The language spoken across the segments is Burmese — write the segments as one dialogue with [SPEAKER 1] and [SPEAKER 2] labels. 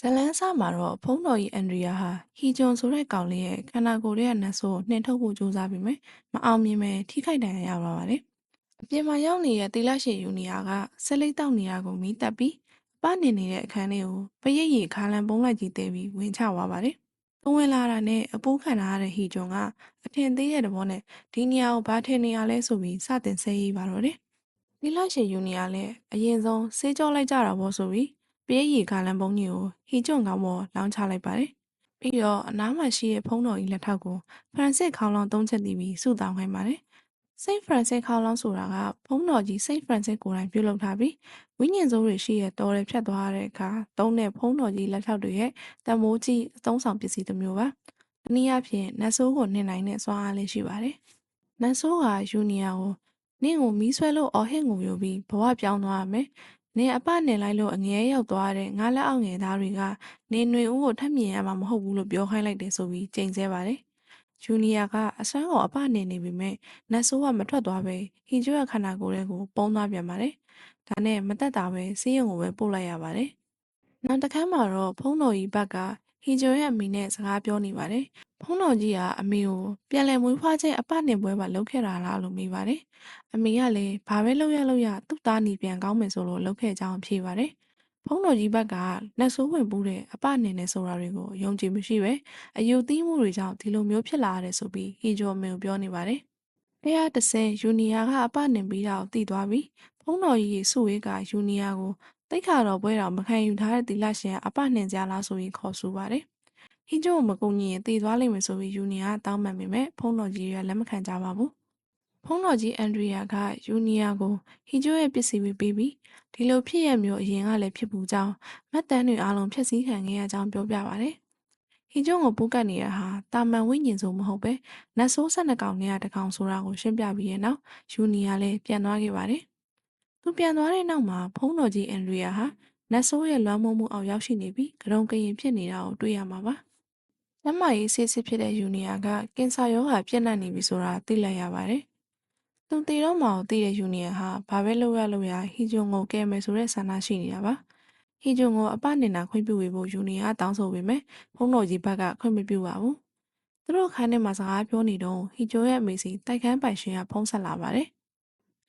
[SPEAKER 1] ဇလန်းစမှာတော့ဖုန်းတော်ကြီးအန်ဒရီယာဟာဟီဂျွန်ဆိုတဲ့ကောင်လေးရဲ့ခန္ဓာကိုယ်ရဲ့နတ်ဆိုးကိုနှင်ထုတ်ဖို့ကြိုးစားပြီးမယ်မအောင်မြင်ပဲထိခိုက်ဒဏ်ရာရပါပါတယ်အပြင်မှာရောက်နေတဲ့တီလာရှေယူနီယာကဆက်လိတ်တောက်နေတာကိုမီးတက်ပြီးအပနေနေတဲ့အခန်းလေးကိုပရိတ်ရီခါလန်ပုံးလိုက်ကြီးတဲပြီးဝင်ချသွားပါတယ်ပုံဝင်လာတာနဲ့အပူးခံထားရတဲ့ဟီဂျွန်ကအထင်သေးတဲ့တဘောနဲ့ဒီနေရာကိုဘာထင်နေရလဲဆိုပြီးစတင်ဆဲရေးပါတော့တယ်တီလာရှေယူနီယာလည်းအရင်ဆုံးဆေးကြောလိုက်ကြတာပေါ့ဆိုပြီး ပရိတ်ရီခါလန်ပုံးကြီးကိုဟီကျွန့်ကောင်းပေါ်လောင်းချလိုက်ပါတယ်။ပြီးတော့အနားမှာရှိတဲ့ဖုံးတော်ကြီးလက်ထောက်ကိုဖရန်စစ်ခေါင်းလောင်းသုံးချက်တီးပြီးစုတောင်းခိုင်းပါတယ်။စိတ်ဖရန်စစ်ခေါင်းလောင်းဆိုတာကဖုံးတော်ကြီးစိတ်ဖရန်စစ်ကိုယ်တိုင်ပြုလုပ်ထားပြီးဝိညာဉ်စိုးတွေရှိတဲ့တော်တွေဖြတ်သွားတဲ့အခါသုံးတဲ့ဖုံးတော်ကြီးလက်ထောက်တွေရဲ့တမိုးကြီးအသုံးဆောင်ပစ္စည်းတစ်မျိုးပါ။တနည်းအားဖြင့်နတ်ဆိုးကိုနှင်နိုင်တဲ့စွမ်းအားလေးရှိပါတယ်။နတ်ဆိုးကယူနီယာကိုနင့်ကိုမီးဆွဲလို့အော်ဟစ်ငိုယိုပြီးဘဝပြောင်းသွားရမယ်။ နင်အပနှင်လိုက်လို့အငဲရောက်သွားတဲ့ငါလက်အောက်ငယ်သားတွေကနင်ຫນွေဦးကိုထပ်မြင်ရမှာမဟုတ်ဘူးလို့ပြောခိုင်းလိုက်တယ်ဆိုပြီးကြိမ်ဆဲပါတယ်။ဂျူနီယာကအစွမ်းကိုအပနှင်နေပေမဲ့နတ်ဆိုးကမထွက်သွားပဲဟီဂျိုရဲ့ခန္ဓာကိုယ်ထဲကိုပုံသွားပြန်ပါတယ်။ဒါနဲ့မတက်တာပဲစီးရုံကိုပဲပို့လိုက်ရပါတယ်။နောက်တစ်ခါမှတော့ဖုံးတော်ကြီးဘက်က ဟီဂျိုရဲ့အမိနဲ့စကားပြောနေပါတယ်။ဖုံးတော်ကြီးကအမေကိုပြန်လည်မွေးဖွားခြင်းအပနှင်ပွဲမှာလုပ်ခဲ့တာလားလို့မေးပါတယ်။အမေကလည်းဘာပဲလုပ်ရလုပ်ရသူ့သားနီပြန်ကောင်းမယ်ဆိုလို့လုပ်ခဲ့ကြောင်းဖြေပါတယ်။ဖုံးတော်ကြီးဘက်ကလက်ဆိုးဝင်ပူးတဲ့အပနှင်နဲ့ဆိုတာတွေကိုယုံကြည်မရှိပဲအယူသီးမှုတွေကြောင့်ဒီလိုမျိုးဖြစ်လာရတယ်ဆိုပြီးဟီဂျိုအမေကိုပြောနေပါတယ်။တရားတစ်ဆယ်ယူနီယာကအပနှင်ပြီးတာကိုသိသွားပြီးဖုံးတော်ကြီးစုဝေးကယူနီယာကို တိတ်ခါတော့ပွဲတော်မခံယူထားတဲ့တီလာရှင်ကအပနှင်ကြလားဆိုပြီးခေါ်ဆိုပါတယ်။ဟင်းကျိုးကိုမကုညီရင်တည်သွားလိမ့်မယ်ဆိုပြီးယူနီယာကတောင်းပန်ပေမဲ့ဖုံးတော်ကြီးကလက်မခံကြပါဘူး။ဖုံးတော်ကြီးအန်ဒရီယာကယူနီယာကိုဟင်းကျိုးရဲ့ပစ္စည်းတွေပေးပြီးဒီလိုဖြစ်ရမျိုးအရင်ကလည်းဖြစ်ပူကြောင်းမတ်တန်းတွေအားလုံးဖျက်ဆီးခံခဲ့ရကြောင်းပြောပြပါတယ်။ဟင်းကျိုးကိုပိုးကတ်နေတာဟာတာမန်ဝိညာဉ်ဆိုမဟုတ်ပဲနတ်ဆိုးဆက်နှကောင်နဲ့တကောင်ဆိုတာကိုရှင်းပြပြီးရဲ့နောက်ယူနီယာလည်းပြန်သွားခဲ့ပါတယ်။ သူပြန်သွားတဲ့နောက်မှာဖုံးတော်ကြီးအန်ဒရီယာဟာနတ်ဆိုးရဲ့လွမ်းမိုးမှုအောက်ရောက်ရှိနေပြီးကရုံကရင်ဖြစ်နေတာကိုတွေ့ရမှာပါ။ကျမကြီးဆေးစစ်ဖြစ်တဲ့ယူနီယာကကင်ဆာရောဂါပြည့်နှက်နေပြီဆိုတာသိလိုက်ရပါတယ်။သူတည်တော့မှကိုသိတဲ့ယူနီယာဟာဘာပဲလုပ်ရလုပ်ရဟီဂျွန်ကိုကဲမယ်ဆိုတဲ့ဆန္ဒရှိနေတာပါ။ဟီဂျွန်ကိုအပနေတာခွင့်ပြုဝေဖို့ယူနီယာတောင်းဆိုပေမဲ့ဖုံးတော်ကြီးဘက်ကခွင့်မပြုပါဘူး။သူတို့ခန်းထဲမှာစကားပြောနေတော့ဟီဂျွန်ရဲ့အမေစီတိုက်ခန်းပိုင်ရှင်ကဖုံးဆက်လာပါတယ်။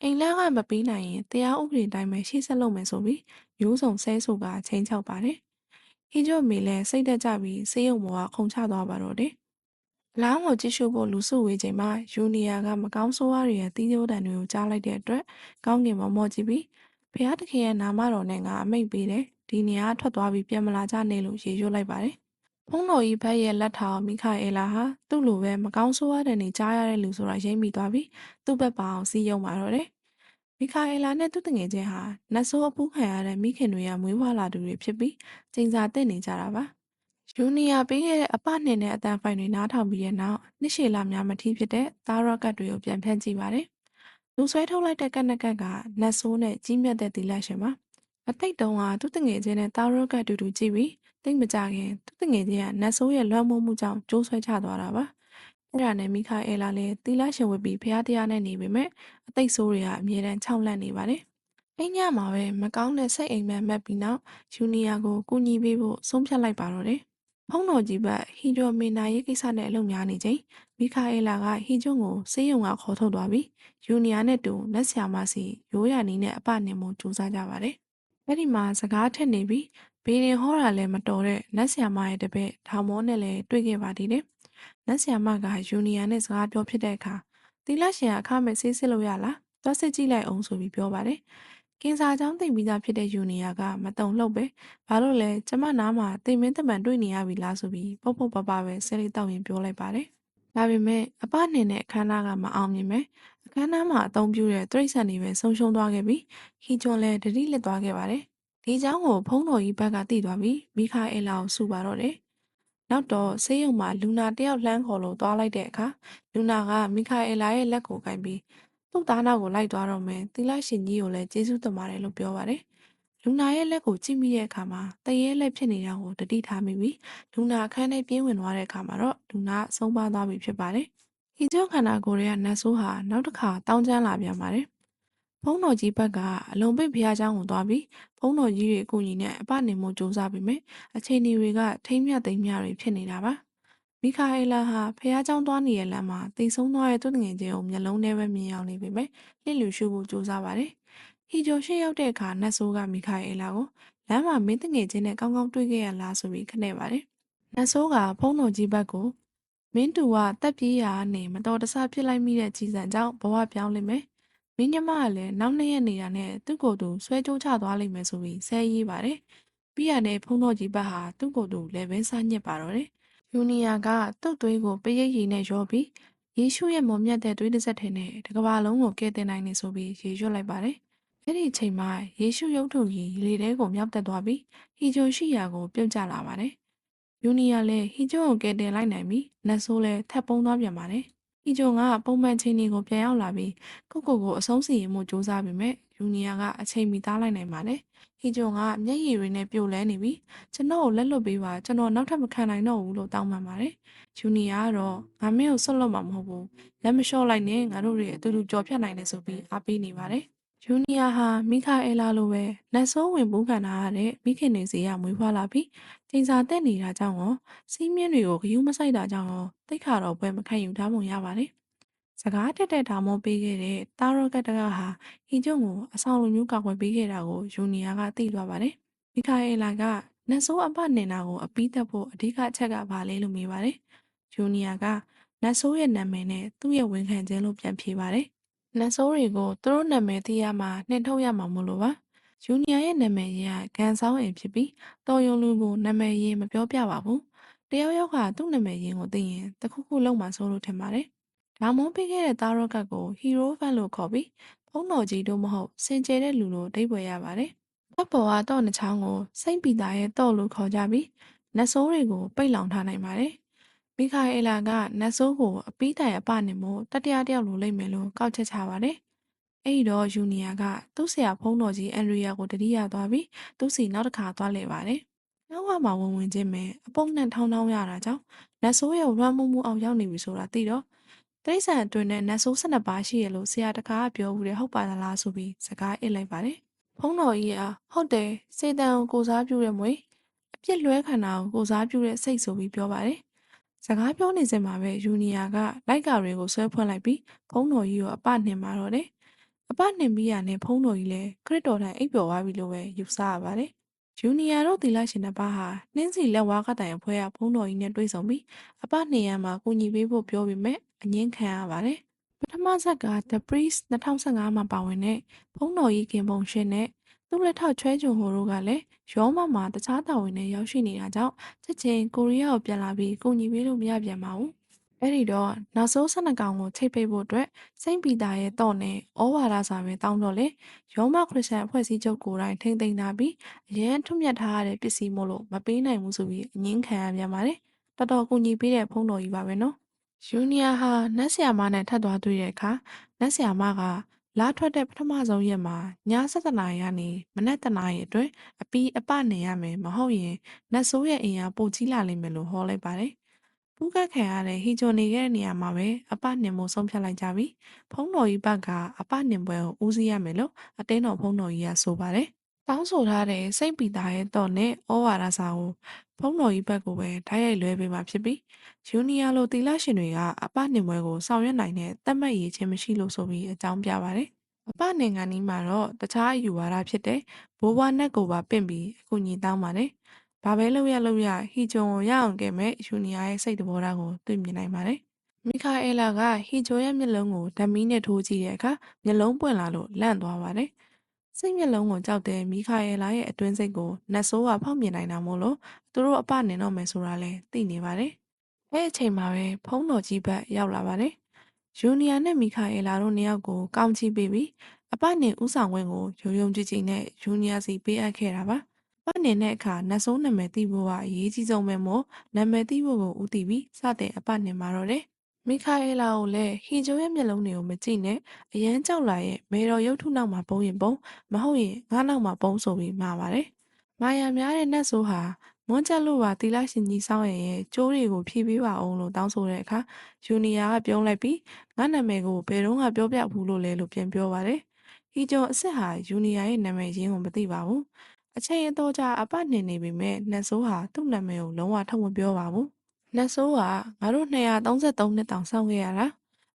[SPEAKER 1] အိမ်လန်းကမပေးနိုင်ရင်တရားဥပဒေတိုင်းပဲရှေ့ဆက်လုပ်မယ်ဆိုပြီးရိုးစုံဆဲဆိုကချင်းချောက်ပါတယ်။ဟင်းကျော်မေလည်းစိတ်တက်ကြပြီးဆေးရုံပေါ်ကခုန်ချသွားပါတော့တယ်။အလောင်းကိုကြည့်ရှုဖို့လူစုဝေးချိန်မှာယူနီယာကမကောင်းဆိုးဝါးတွေရဲ့တီးကြိုးတန်တွေကိုကြားလိုက်တဲ့အတွက်ကောင်းကင်မောမောကြည့်ပြီးဖះတခင်ရဲ့နာမတော်နဲ့ငါအမိတ်ပေးတယ်။ဒီနေရာထွက်သွားပြီးပြန်မလာကြနဲ့လို့ရေရွတ်လိုက်ပါတယ်။ ဖုံးတော်ကြီးဘက်ရဲ့လက်ထောင်မိခအေလာဟာသူ့လိုပဲမကောင်းဆိုးဝါးတဲ့နေကြားရတဲ့လူဆိုတာရိမ့်မိသွားပြီးသူ့ဘက်ပါအောင်စီးယုံပါတော့တယ်။မီခါအေလာနဲ့သူ့တငယ်ချင်းဟာနတ်ဆိုးအပူးခံရတဲ့မိခင်တွေကမွေးဖွားလာသူတွေဖြစ်ပြီးကျင်းစာတက်နေကြတာပါ။ယူနီယာပေးခဲ့တဲ့အပနှင်တဲ့အတန်ဖိုင်တွေနားထောင်ပြီးတဲ့နောက်နှစ်ရှည်လာများမထီးဖြစ်တဲ့သားရော့ကတ်တွေကိုပြန်ဖျက်ကြည့်ပါတယ်။လူဆွဲထုတ်လိုက်တဲ့ကက်နက်ကက်ကနတ်ဆိုးနဲ့ကြီးမြတ်တဲ့တီလက်ရှင်ပါ။အသိတုံးကသူ့တငယ်ချင်းနဲ့သားရော့ကတ်တူတူကြည့်ပြီး တိတ်မကြခင်သူ့တငယ်ချင်းကနတ်ဆိုးရဲ့လွှမ်းမိုးမှုကြောင့်ကျိုးဆွဲချသွားတာပါ။အဲ့ဒါနဲ့မိခါအေလာလည်းတီလာရှင်ဝတ်ပြီးဖះတရားနဲ့နေပေမဲ့အသိဆိုးတွေကအမြဲတမ်းခြောက်လန့်နေပါတယ်။အိမ်ညမှာပဲမကောင်းတဲ့စိတ်အိမ်မက်မက်ပြီးနောက်ယူနီယာကိုကူညီပေးဖို့ဆုံးဖြတ်လိုက်ပါတော့တယ်။ဖုံးတော်ကြီးဘက်ဟီဒိုမင်နာရဲ့ကိစ္စနဲ့အလုပ်များနေချိန်မိခါအေလာကဟီဂျွန်းကိုစေးရုံကခေါ်ထုတ်သွားပြီးယူနီယာနဲ့တူလက်ဆရာမစီရိုးရနီးနဲ့အပနှင်မှုစူးစမ်းကြပါတယ်။အဲ့ဒီမှာစကားထက်နေပြီးဘေးရင်ဟောတာလည်းမတော်တဲ့လက်ဆရာမရဲ့တပည့်ထောင်မောနဲ့လည်းတွေ့ခဲ့ပါသေးတယ်။လက်ဆရာမကယူနီယာနဲ့စကားပြောဖြစ်တဲ့အခါတီလာရှင်ကအခမဲ့ဆေးစစ်လို့ရလား။သွားစစ်ကြည့်လိုက်အောင်ဆိုပြီးပြောပါတယ်။ကင်ဆာကြောင့်တိတ်ပြီးသားဖြစ်တဲ့ယူနီယာကမတုံလှုပ်ပဲဘာလို့လဲကျမနားမှာတိမ်မင်းတမန်တွေ့နေရပြီလားဆိုပြီးပုတ်ပုတ်ပပပဲဆဲလေးတောက်ရင်ပြောလိုက်ပါတယ်။ဒါပေမဲ့အပနှင်တဲ့အခမ်းအနားကမအောင်မြင်ပဲအခမ်းအနားမှာအသုံးပြုတဲ့တိရစ္ဆာန်တွေပဲဆုံးရှုံးသွားခဲ့ပြီးဟီဂျွန်လည်းတတိလက်သွားခဲ့ပါတယ်။ ဒီเจ้าကိုဖုံးတော်ကြီးဘက်ကတည်သွားပြီးမိခါအေလာကိုစူပါတော့တယ်။နောက်တော့ဆေးရုံမှာလူနာတယောက်လှမ်းခေါ်လို့သွားလိုက်တဲ့အခါလူနာကမိခါအေလာရဲ့လက်ကိုကင်ပြီးသူ့သားနောက်ကိုလိုက်သွားတော့မယ်သီလရှင်ကြီးကိုလည်းကျေးဇူးတင်ပါတယ်လို့ပြောပါတယ်။လူနာရဲ့လက်ကိုကြည့်မိတဲ့အခါမှာတရေလက်ဖြစ်နေတာကိုတတိထားမိပြီးလူနာအခန်းထဲပြင်းဝင်သွားတဲ့အခါမှာတော့လူနာဆုံးပါသွားပြီဖြစ်ပါတယ်။ဟီဂျွန်ခန္ဓာကိုယ်ရဲ့နတ်ဆိုးဟာနောက်တစ်ခါတောင်းကျမ်းလာပြန်ပါတယ် ဘုန်းတော်ကြီးဘက်ကအလုံးပိတ်ဘုရားကျောင်းကိုသွားပြီးဘုန်းတော်ကြီးတွေအကူအညီနဲ့အပနေမှုစူးစမ်းပြီးမြဲအချိန်ဒီတွေကထိမ့်မြတ်သိမ့်မြတွေဖြစ်နေတာပါမိခါအေလာဟာဘုရားကျောင်းသွားနေတဲ့လမ်းမှာတိမ်ဆုံးသွားတဲ့သူငယ်ချင်းကိုမျက်လုံးထဲပဲမြင်အောင်နေပြီမြဲလစ်လူရှုဖို့စူးစမ်းပါတယ်ဟီဂျိုရှေ့ရောက်တဲ့အခါနတ်ဆိုးကမိခါအေလာကိုလမ်းမှာမင်းတငယ်ချင်းနဲ့ကောင်းကောင်းတွေ့ခဲ့ရလားဆိုပြီးခနဲ့ပါတယ်နတ်ဆိုးကဘုန်းတော်ကြီးဘက်ကိုမင်းတူကတက်ပြေးရာကနေမတော်တဆဖြစ်လိုက်မိတဲ့ကြီးစံကြောင့်ဘဝပြောင်းလိမ့်မယ် မင်းညမကလည်းနောက်နှစ်ရက်နေတာနဲ့သူ့ကိုယ်သူဆွဲကြိုးချသွားလိမ့်မယ်ဆိုပြီးဆဲရေးပါတယ်ပြီးရတဲ့ဘုန်းတော်ကြီးဘက်ဟာသူ့ကိုယ်သူလည်းပဲစားညစ်ပါတော့တယ်ယူနီယာကသူ့သွေးကိုပရိတ်ရည်နဲ့ရောပြီးယေရှုရဲ့မွန်မြတ်တဲ့သွေးတစ်စက်ထင်းနဲ့တစ်ကမ္ဘာလုံးကိုကယ်တင်နိုင်နေဆိုပြီးရေရွတ်လိုက်ပါတယ်အဲ့ဒီအချိန်မှာယေရှုရုပ်ထုကြီးလေထဲကိုမြောက်တက်သွားပြီးဟီဂျိုရှိယာကိုပြုတ်ကျလာပါတယ်။ယူနီယာလည်းဟီဂျိုကိုကယ်တင်လိုက်နိုင်ပြီးနတ်ဆိုးလည်းထပ်ပုံးသွားပြန်ပါတယ်။ ဟီဂျိုကပုံမှန်ချိန်တွေကိုပြန်ရောက်လာပြီးကိုကိုကိုအဆုံးစီရင်မှုစူးစမ်းပေမဲ့ယူနီယာကအချိန်မီသားလိုက်နိုင်ပါတယ်။ဟီဂျိုကမျက်ရည်တွေနဲ့ပြိုလဲနေပြီးကျွန်တော်ကိုလက်လွတ်ပေးပါကျွန်တော်နောက်ထပ်မခံနိုင်တော့ဘူးလို့တောင်းပန်ပါတယ်။ယူနီယာကတော့ငါမင်းကိုဆွတ်လွတ်မှာမဟုတ်ဘူး။လက်မလျှော့လိုက်နဲ့ငါတို့တွေအတူတူကြော်ဖြတ်နိုင်တယ်ဆိုပြီးအားပေးနေပါတယ်။ ဂျူနီယာဟာမိခါအဲလာလိုပဲလက်ဆိုးဝင်ပူးခံထားရတဲ့မိခင်နေစီကမွေးဖွားလာပြီးချိန်စာတက်နေတာကြောင့်ရောစီးမြင့်တွေကိုဂယုမဆိုင်တာကြောင့်ရောတိတ်ခါတော့ပွဲမခံယူထားပုံရပါတယ်။စကားတက်တဲ့ဒါမောပေးခဲ့တဲ့တာရော့ကတကဟာဟီကျုံကိုအဆောင်လိုမျိုးကောက်ွယ်ပေးခဲ့တာကိုဂျူနီယာကသိသွားပါတယ်။မိခါအဲလာကနတ်ဆိုးအပနင်နာကိုအပီးသက်ဖို့အဓိကအချက်ကဘာလဲလို့မေးပါတယ်။ဂျူနီယာကနတ်ဆိုးရဲ့နာမည်နဲ့သူ့ရဲ့ဝန်ခံခြင်းလို့ပြန်ဖြေပါတယ်။ နတ်ဆိုးတွေကိုသူတို့နာမည်သိရမှနှင်ထုတ်ရမှာမို့လို့ပါ။ဂျူနီယာရဲ့နာမည်ရင်းကဂန်ဆောင်အိမ်ဖြစ်ပြီးတော်ယုံလူကိုနာမည်ရင်းမပြောပြပါဘူး။တယောက်ယောက်ကသူ့နာမည်ရင်းကိုသိရင်တခုခုလုံးမှဆိုလို့ထင်ပါတယ်။ဒါမုန်းပေးခဲ့တဲ့သားရော့ကတ်ကိုဟီရိုဖန်လို့ခေါ်ပြီးဖုံးတော်ကြီးတို့မဟုတ်စင်ကြယ်တဲ့လူလို့အဓိပ္ပာယ်ရပါတယ်။တပ်ပေါ်ကတော့နှချောင်းကိုစိတ်ပီတာရဲ့တော့လို့ခေါ်ကြပြီးနတ်ဆိုးတွေကိုပိတ်လောင်ထားနိုင်ပါတယ်။ မိခါအေလာကနတ်ဆိုးကိုအပီးတိုင်အပနဲ့မို့တတိယတယောက်လိုလိမ့်မယ်လို့ကောက်ချက်ချပါတယ်။အဲ့ဒီတော့ယူနီယာကသူ့ဆရာဖုန်းတော်ကြီးအန်ဒရီယာကိုတတိယသွားပြီးသူ့စီနောက်တစ်ခါသွားလဲပါတယ်။နောက်ကမှဝင်ဝင်ချင်းပဲအပုံနဲ့ထောင်းထောင်းရတာကြောင့်နတ်ဆိုးရဲ့လွှမ်းမိုးမှုအောင်ရောက်နေပြီဆိုတာသိတော့တိရစ္ဆာန်အတွင်းနဲ့နတ်ဆိုး၁၂ပါးရှိရလို့ဆရာတကားကပြောဦးတယ်ဟုတ်ပါလားဆိုပြီးစကားအစ်လိုက်ပါတယ်။ဖုန်းတော်ကြီးကဟုတ်တယ်စေတန်ကိုကိုစားပြုတဲ့မွေအပြစ်လွဲခံတာကိုကိုစားပြုတဲ့စိတ်ဆိုပြီးပြောပါတယ် စကားပြောနေစင်မှာပဲယူနီယာကလိုက်ကာတွေကိုဆွဲဖွင့်လိုက်ပြီးဖုံးတော်ကြီးကိုအပနှင်มาတော့တယ်။အပနှင်ပြီးရနဲ့ဖုံးတော်ကြီးလည်းခရစ်တော်တိုင်အိပ်ပျော်သွားပြီလို့ပဲယူဆရပါတယ်။ယူနီယာတို့သီလရှင်တစ်ပါးဟာနှင်းစီလက်ဝါးကတိုင်အဖွဲရဖုံးတော်ကြီးနဲ့တွေ့ဆုံပြီးအပနှင်ရမှာကူညီပေးဖို့ပြောပြီးမဲ့အငင်းခံရပါတယ်။ပထမဆက်က The Priest 2015မှာပါဝင်တဲ့ဖုံးတော်ကြီးခင်ပုံရှင်နဲ့ သူ့လက်ထောက်ချွဲချုံဟိုတို့ကလည်းရောမမှာတခြားတာဝန်နဲ့ရောက်ရှိနေတာကြောင့်ချက်ချင်းကိုရီးယားကိုပြန်လာပြီးကိုညီပေးလို့မရပြန်ပါဘူး။အဲ့ဒီတော့နောက်ဆုံး12ကောင်ကိုချိတ်ပိတ်ဖို့အတွက်စိန့်ပီတာရဲ့တော့နဲ့ဩဝါဒစာပဲတောင်းတော့လေရောမခရစ်ယာန်အဖွဲ့အစည်းချုပ်ကိုယ်တိုင်ထိမ့်သိမ်းထားပြီးအရန်ထွတ်မြတ်ထားရတဲ့ပစ္စည်းမို့လို့မပေးနိုင်ဘူးဆိုပြီးအငင်းခံရပြန်ပါတယ်။တော်တော်ကူညီပေးတဲ့ဖုန်းတော်ကြီးပါပဲနော်။ယူနီယာဟာနတ်ဆရာမနဲ့ထပ်သွားတွေ့တဲ့အခါနတ်ဆရာမက လာထွက်တဲ့ပထမဆုံးရက်မှာည7:00နာရီကနေမနက်1:00နာရီအတွင်းအပီးအပနေရမယ်မဟုတ်ရင်နတ်ဆိုးရဲ့အိမ်ကပိုကြီးလာလိမ့်မယ်လို့ဟောလိုက်ပါတယ်။ပူးကတ်ခံရတဲ့ဟီဂျွန်နေခဲ့တဲ့နေရာမှာပဲအပနှင်မှုဆုံးဖြတ်လိုက်ကြပြီ။ဖုံးတော်ကြီးဘက်ကအပနှင်ပွဲကိုဦးစီးရမယ်လို့အတင်းတော်ဖုံးတော်ကြီးကဆိုပါတယ်။တောင်းဆိုထားတဲ့စိတ်ပီတာရဲ့တော့နဲ့ဩဝါဒစာကို ဖုံးတော်ကြီးဘက်ကိုပဲဓာတ်ရိုက်လွှဲပေးမှာဖြစ်ပြီးဂျူနီယာလိုတီလာရှင်တွေကအပနှင်ပွဲကိုဆောင်ရွက်နိုင်တဲ့တတ်မှတ်ရည်ချင်းမရှိလို့ဆိုပြီးအကြောင်းပြပါတယ်။အပနိုင်ငံနီးမှာတော့တခြားအယူဝါဒဖြစ်တဲ့ဘိုးဘွားနက်ကိုပါပင့်ပြီးအကူအညီတောင်းပါတယ်။ဘာပဲလုပ်ရလုပ်ရဟီဂျွန်ကိုရအောင်ကဲမဲ့ယူနီယာရဲ့စိတ်တဘောထားကိုတွေ့မြင်နိုင်ပါတယ်။မီခါအဲလာကဟီဂျွန်ရဲ့မျက်လုံးကိုဓာမီနဲ့ထိုးကြည့်တဲ့အခါမျက်လုံးပွင့်လာလို့လန့်သွားပါတယ်။ စိတ်မျက်လုံးကိုကြောက်တဲ့မီခါအဲလာရဲ့အတွင်းစိတ်ကိုနတ်ဆိုးကဖောက်မြင်နိုင်တာမို့လို့သူတို့အပနေတော့မယ်ဆိုတာလဲသိနေပါတယ်။အဲအချိန်မှာပဲဖုံးတော်ကြီးဘက်ရောက်လာပါတယ်။ယူနီယာနဲ့မီခါအဲလာတို့နှစ်ယောက်ကိုကောင်းချီးပေးပြီးအပနဲ့ဥဆောင်ခွင့်ကိုယုံယုံကြည်ကြည်နဲ့ယူနီယာစီပေးအပ်ခဲ့တာပါ။အပနဲ့တဲ့အခါနတ်ဆိုးနာမည်သိဖို့ကအရေးကြီးဆုံးပဲမို့နာမည်သိဖို့ကိုဦးတည်ပြီးစတဲ့အပနဲ့မှာတော့တယ်။ မီခါအဲလာကိုလည်းဟီဂျိုရဲ့မျက်လုံးတွေကိုမကြည့်နဲ့အရန်ကြောက်လာရဲ့မေတော်ရုပ်ထုနောက်မှာပုံရင်ပုံမဟုတ်ရင်ငါးနောက်မှာပုံဆိုပြီးမှာပါတယ်။မာယာများတဲ့နတ်ဆိုးဟာမွန်းချက်လို့ပါတီလာရှင်ကြီးစောင်းရဲ့ရဲ့ကျိုးတွေကိုဖြည့်ပေးပါအောင်လို့တောင်းဆိုတဲ့အခါယူနီယာကပြုံးလိုက်ပြီးငါနာမည်ကိုဘယ်တော့မှပြောပြဘူးလို့လဲလို့ပြန်ပြောပါတယ်ဟီီဂျွန်အစ်စ်ဟာယူနီယာရဲ့နာမည်ရင်းကိုမသိပါဘူးအချိန်အတော်ကြာအပနှင်နေပေမဲ့နတ်ဆိုးဟာသူ့နာမည်ကိုလုံးဝထုတ်မပြောပါဘူး နတ်ဆိုးကငါတို့233နှစ်တောင်စောင့်ခဲ့ရတာ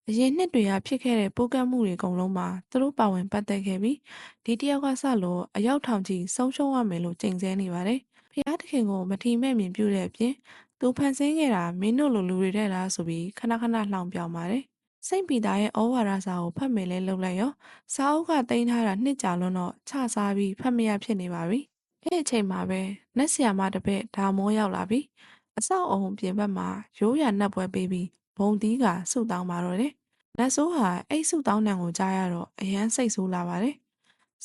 [SPEAKER 1] အရင်နှစ်တွေကဖြစ်ခဲ့တဲ့ပိုးကတ်မှုတွေအကုန်လုံးမှာသူတို့ပါဝင်ပတ်သက်ခဲ့ပြီးဒီတယောက်ကစလို့အရောက်ထောင်ကြီးဆုံးရှုံးရမယ်လို့ကြိမ်ဆဲနေပါတယ်ဖျားသခင်ကိုမထီမဲ့မြင်ပြုတဲ့အပြင်သူဖန်ဆင်းခဲ့တာမင်းတို့လိုလူတွေတဲ့လားဆိုပြီးခဏခဏလှောင်ပြောင်ပါတယ်စိတ်ပီတာရဲ့ဩဝါဒစာကိုဖတ်မယ်လဲလုပ်လိုက်ရောစာအုပ်ကတင်ထားတာနှစ်ကြာလွန်းတော့ခြစားပြီးဖတ်မရဖြစ်နေပါပြီအဲ့အချိန်မှာပဲနတ်ဆရာမတစ်ပည့်ဒါမောရောက်လာပြီ အဆောက်အုံပြင်ဘက်မှာရိုးရာနတ်ပွဲပေးပြီးဘုံတီးကဆုတောင်းပါတော့တယ်နတ်ဆိုးဟာအဲ့ဆုတောင်းနံကိုကြားရတော့အယမ်းစိတ်ဆိုးလာပါတယ်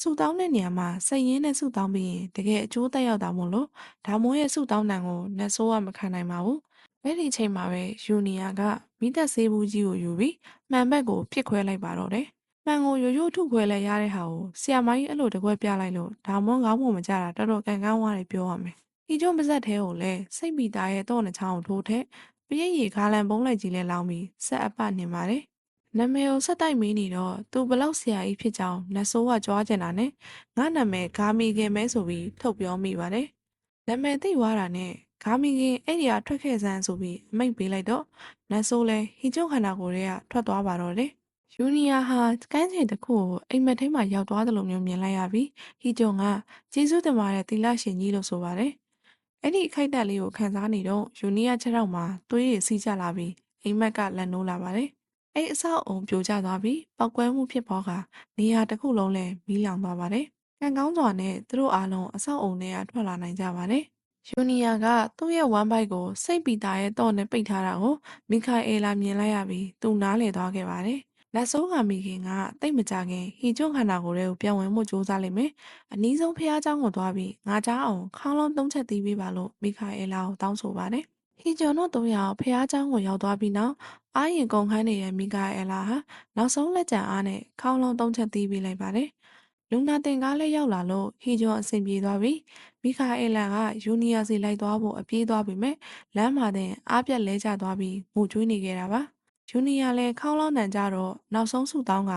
[SPEAKER 1] ဆုတောင်းတဲ့နေရာမှာစိတ်ရင်းနဲ့ဆုတောင်းပြီးရင်တကယ်အကျိုးသက်ရောက်တာမို့လို့ဒါမိုးရဲ့ဆုတောင်းနံကိုနတ်ဆိုးကမခံနိုင်ပါဘူးအဲ့ဒီအချိန်မှာပဲယူနီယာကမိသက်ဆေးဘူးကြီးကိုယူပြီးမှန်ဘက်ကိုပြစ်ခွဲလိုက်ပါတော့တယ်။မှန်ကိုရိုးရိုးထုခွဲလဲရတဲ့ဟာကိုဆီယာမကြီးအဲ့လိုတကွဲပြလိုက်လို့ဒါမွန်းကောင်းမှမကြတာတော်တော်ကန်ကောင်းသွားတယ်ပြောရမယ်။ ဤကျုံပါဇက်သေးကိုလည်းစိတ်ပီတာရဲ့တော့နှချောင်းကိုထိုးထက်ပြည့်ရည်ဂါလန်ပုံးလိုက်ကြီးလဲလောင်းပြီးဆက်အပနေပါတယ်။နာမည်ကိုဆက်တိုက်မေးနေတော့သူဘလောက်ဆရာကြီးဖြစ်ကြောင်းနတ်ဆိုးကကြွားကျင်တာနဲ့ငါနာမည်ဂါမီခင်မဲဆိုပြီးထုတ်ပြောမိပါတယ်။နာမည်သိသွားတာနဲ့ဂါမီခင်အဲ့ဒီကထွက်ခဲ့စမ်းဆိုပြီးအမိတ်ပေးလိုက်တော့နတ်ဆိုးလဲဟီကျုံခန္ဓာကိုယ်တွေကထွက်သွားပါတော့တယ်။ယူနီယာဟာကန်းချိန်တစ်ခုကိုအိမ်မက်ထဲမှာရောက်သွားတယ်လို့မျိုးမြင်လိုက်ရပြီးဟီကျုံကကျေးဇူးတင်ပါတယ်သီလရှင်ကြီးလို့ဆိုပါတယ်။ အဲ့ဒီအခိုက်အတန့်လေးကိုခံစားနေတော့ယူနီယာခြေထောက်မှာသွေးရည်စီးကျလာပြီးအိမ်မက်ကလန်နိုးလာပါတယ်။အဲ့အဆောက်အုံပြိုကျသွားပြီးပောက်ကွဲမှုဖြစ်ပေါ်ကနေရာတစ်ခုလုံးလည်းမီးလောင်သွားပါတယ်။ကံကောင်းစွာနဲ့သူတို့အားလုံးအဆောက်အုံထဲကထွက်လာနိုင်ကြပါတယ်။ယူနီယာကသူ့ရဲ့ဝမ်းဘိုက်ကိုစိတ်ပီတာရဲ့တော့နဲ့ပိတ်ထားတာကိုမီခိုအေလာမြင်လိုက်ရပြီးသူနားလည်သွားခဲ့ပါတယ်။ လက်ဆိုးကမိခင်ကတိတ်မကြခင်ဟီကျွန်းခန္ဓာကိုယ်တွေကိုပြောင်းဝင်မှုစူးစမ်းလိမ့်မယ်။အနည်းဆုံးဖះเจ้าကိုသွားပြီးငါเจ้าအောင်ခေါင်းလုံးသုံးချက်သီးပေးပါလို့မီခိုအေလာကိုတောင်းဆိုပါတယ်။ဟီကျွန်းတို့တို့ရောက်ဖះเจ้าကိုရောက်သွားပြီးနောက်အာရင်ကုန်ခိုင်းနေတဲ့မီခိုအေလာဟာနောက်ဆုံးလက်ကျန်အားနဲ့ခေါင်းလုံးသုံးချက်သီးပေးလိုက်ပါတယ်။လူနာတင်ကားလည်းရောက်လာလို့ဟီကျွန်းအဆင်ပြေသွားပြီ။မိခါအေလန်ကယူနီယာစီလိုက်သွားဖို့အပြေးသွားပြီမဲ့လမ်းမှာတင်အားပြက်လဲကျသွားပြီးငိုကြွေးနေခဲ့တာပါ။ ယူနီယာလည်းခေါင်းလောင်းတန်ကြတော့နောက်ဆုံးဆုတောင်းက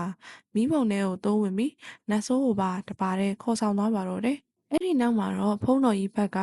[SPEAKER 1] မိဘုံထဲကိုတိုးဝင်ပြီးနတ်ဆိုးကိုပါတပါတဲ့ခေါ်ဆောင်သွားပါတော့တယ်။အဲ့ဒီနောက်မှာတော့ဖုံးတော်ကြီးဘက်က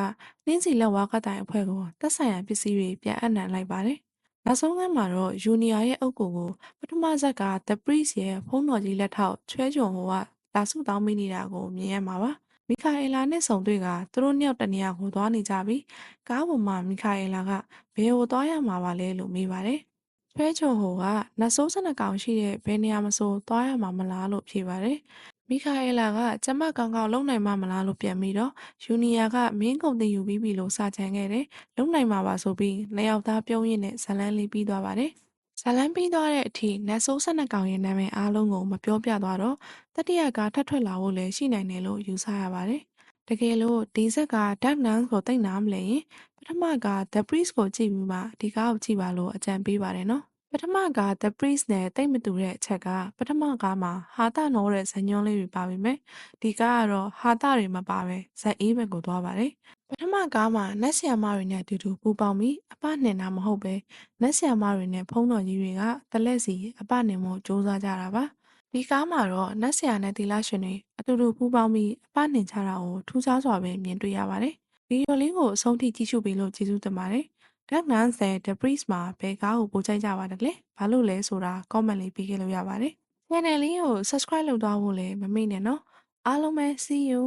[SPEAKER 1] နှင်းစီလက်ဝါးကတိုင်အဖွဲ့ကိုတက်ဆိုင်ရာပစ္စည်းတွေပြန်အပ်နှံလိုက်ပါတယ်။နောက်ဆုံးကမ်းမှာတော့ယူနီယာရဲ့အုပ်ကိုကိုပထမဆက်က The Priest ရဲ့ဖုံးတော်ကြီးလက်ထောက်ချွဲကြုံဟိုကလာဆုတောင်းမိနေတာကိုမြင်ရမှာပါ။မီခိုအေလာနဲ့ဆုံတွေ့ကသူတို့နှစ်ယောက်တနေရာကိုသွားနေကြပြီးကားပေါ်မှာမီခိုအေလာကဘယ်ကိုသွားရမှာပါလဲလို့မေးပါတယ်။ ချွဲချုံဟိုကနတ်ဆိုးစနကောင်ရှိတဲ့ဘယ်နေရာမဆိုသွားရမှာမလားလို့ဖြေပါတယ်။မီခိုအေလာကကျမကောင်းကောင်းလုံနိုင်မှာမလားလို့ပြန်ပြီးတော့ယူနီယာကမင်းကုန်တင်ယူပြီးပြီလို့စာချန်ခဲ့တယ်။လုံနိုင်မှာပါဆိုပြီးနှစ်ယောက်သားပြုံးရင်းနဲ့ဇလန်းလေးပြီးသွားပါတယ်။ဇာလန်းပြီးသွားတဲ့အထိနတ်ဆိုး၁၂ကောင်ရဲ့နာမည်အားလုံးကိုမပြောပြသွားတော့တတိယကထပ်ထွက်လာဖို့လည်းရှိနိုင်တယ်လို့ယူဆရပါတယ်။ တကယ်လို့ဒီဇက်က Dark Nuns ကိုသိနာမလဲရင်ပထမက The Priest ကိုကြည့်ပြီးမှဒီကားကိုကြည့်ပါလို့အကြံပေးပါတယ်နော်။ပထမက The Priest နဲ့တိတ်မတူတဲ့အချက်ကပထမကမှဟာတာနော်တဲ့ဇညွန်းလေးတွေပါပြီမယ်။ဒီကားကတော့ဟာတာတွေမပါပဲဇက်အေးဘက်ကိုသွားပါတယ်ပထမကားမှာနတ်ဆရာမတွေနဲ့အတူတူပူပေါင်းပြီးအပနှင်တာမဟုတ်ပဲနတ်ဆရာမတွေနဲ့ဖုံးတော်ကြီးတွေကတလက်စီအပနှင်မှုစ조사ကြတာပါ ဒီကားမှာတော့နတ်ဆရာနဲ့တီလာရှင်တွေအတူတူပူပေါင်းပြီးအပနှင်ကြတာကိုထူးခြားစွာပဲမြင်တွေ့ရပါတယ်ဗီဒီယိုလေးကိုအဆုံးထိကြည့်ရှုပေးလို့ကျေးဇူးတင်ပါတယ် Dark Nuns နဲ့ The Priest မှာဘယ်ကားကိုပိုကြိုက်ကြပါတလဲဘာလို့လဲဆိုတာ comment လေးပေးခဲ့လို့ရပါတယ် channel လေးကို subscribe လုပ်သွားဖို့လည်းမမေ့နဲ့နော်အားလုံးပဲ see you